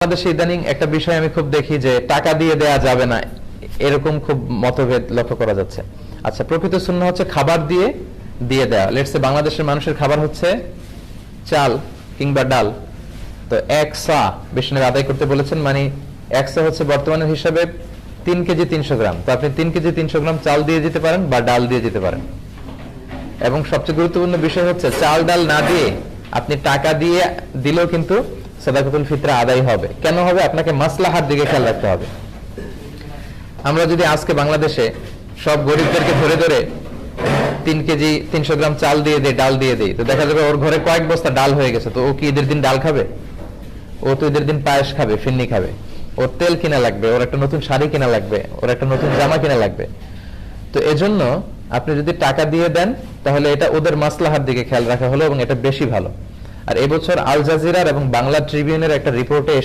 বাংলাদেশে ইদানিং একটা বিষয় আমি খুব দেখি যে টাকা দিয়ে দেয়া যাবে না, এরকম খুব মতভেদ লক্ষ্য করা যাচ্ছে। আচ্ছা প্রকৃত শূন্য হচ্ছে খাবার দিয়ে দিয়ে দেওয়া লেটসে বাংলাদেশের মানুষের খাবার হচ্ছে চাল কিংবা ডাল। তো এক সা বিষ্ণু আদায় করতে বলেছেন মানে এক সা হচ্ছে বর্তমানের হিসাবে তিন কেজি তিনশো গ্রাম। তো আপনি তিন কেজি তিনশো গ্রাম চাল দিয়ে যেতে পারেন বা ডাল দিয়ে যেতে পারেন। এবং সবচেয়ে গুরুত্বপূর্ণ বিষয় হচ্ছে, চাল ডাল না দিয়ে আপনি টাকা দিয়ে দিলেও কিন্তু সাদাকাতুল ফিতরা আদায় হবে। কেন হবে? আপনাকে মাসলাহার দিকে খেয়াল রাখতে হবে। আমরা যদি আজকে বাংলাদেশে সব গরিবদেরকে ধরে ধরে তিন কেজি, তিনশো গ্রাম চাল দিয়ে দেয় ডাল দিয়ে দেয় তো দেখা যাবে ওর ঘরে কয়েক বস্তা ডাল হয়ে গেছে, তো ও কি ঈদের দিন ডাল খাবে? ও তো ঈদের দিন পায়েস খাবে, ফিন্নি খাবে। ওর তেল কিনা লাগবে, ওর একটা নতুন শাড়ি কিনা লাগবে, ওর একটা নতুন জামা কিনা লাগবে। তো এজন্য আপনি যদি টাকা দিয়ে দেন, তাহলে এটা ওদের মাসলাহার দিকে খেয়াল রাখা হলো এবং এটা বেশি ভালো। আর এবছর আল জাজিরার এবং বাংলা ট্রিবিউনের একটা রিপোর্টে